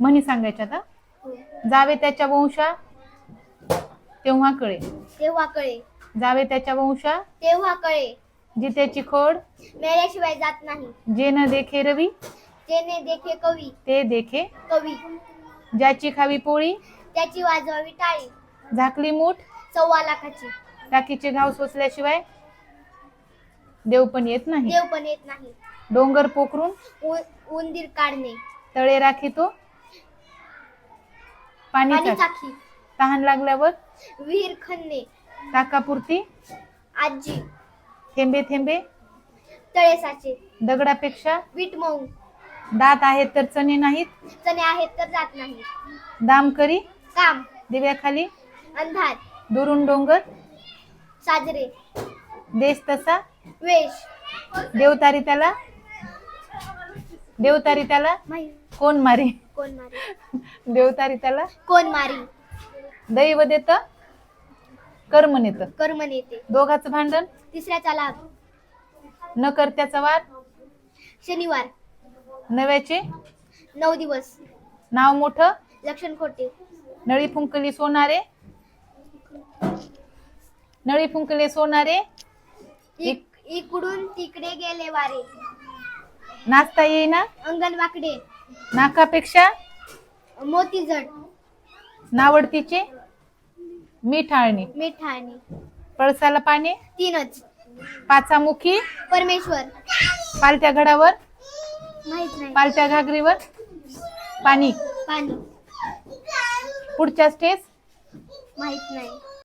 म्हणी सांगायच्या आता. जावे त्याच्या वंशा तेव्हा कळे. तेव्हा कळे. जावे त्याच्या वंशा तेव्हा कळे. जित्याची खोड मेल्याशिवाय जात नाही. जे न देखे रवी जेने देखे कवी. ते देखे कवी. ज्याची खावी पोळी त्याची वाजवावी टाळी. झाकली मूठ सव्वा लाखाची. टाकीचे घाव सोसल्याशिवाय देव पण येत नाही. देव पण येत नाही. डोंगर पोखरून उ- उंदीर काढणे. तळे राखी तो पाणी पाणी चाक- तहान लागल्यावर? विहीर खणणे ताकापुरती आजी. थेंबे थेंबे. तळे साचे दगडापेक्षा? वीट मऊ. दात आहेत तर चणे नाहीत? चणे आहेत तर जात नाही दाम करी? काम. दिव्याखाली अंधार. दुरून डोंगर? साजरे. देश तसा? वेश. देवतारी त्याला? देवतारी त्याला? कोण मारे? कोण मारी देवतारी त्याला? कोण मारी दैव देत कर्म नेत. कर्म नेते. दोघाचं भांडण? तिसऱ्याचा लाभ. न करत्याचा वाद शनिवार. नव्याचे? नऊ दिवस. नाव मोठं? लक्षण खोटे. नळी फुंकली सोनारे? नळी फुंकले सोनारे? इक- इकडून तिकडे गेले वारे. नाचता येईना? अंगण वाकडे. नाकापेक्षा मोती जड नावडतीचे मिठाळणी. मिठाणी पळसाला पाने तीनच. पाचामुखी. परमेश्वर. पालत्या घडावर माहीत नाही. पालत्या घागरीवर. पाणी. पाणी. पुढच्या स्टेज. माहीत नाही.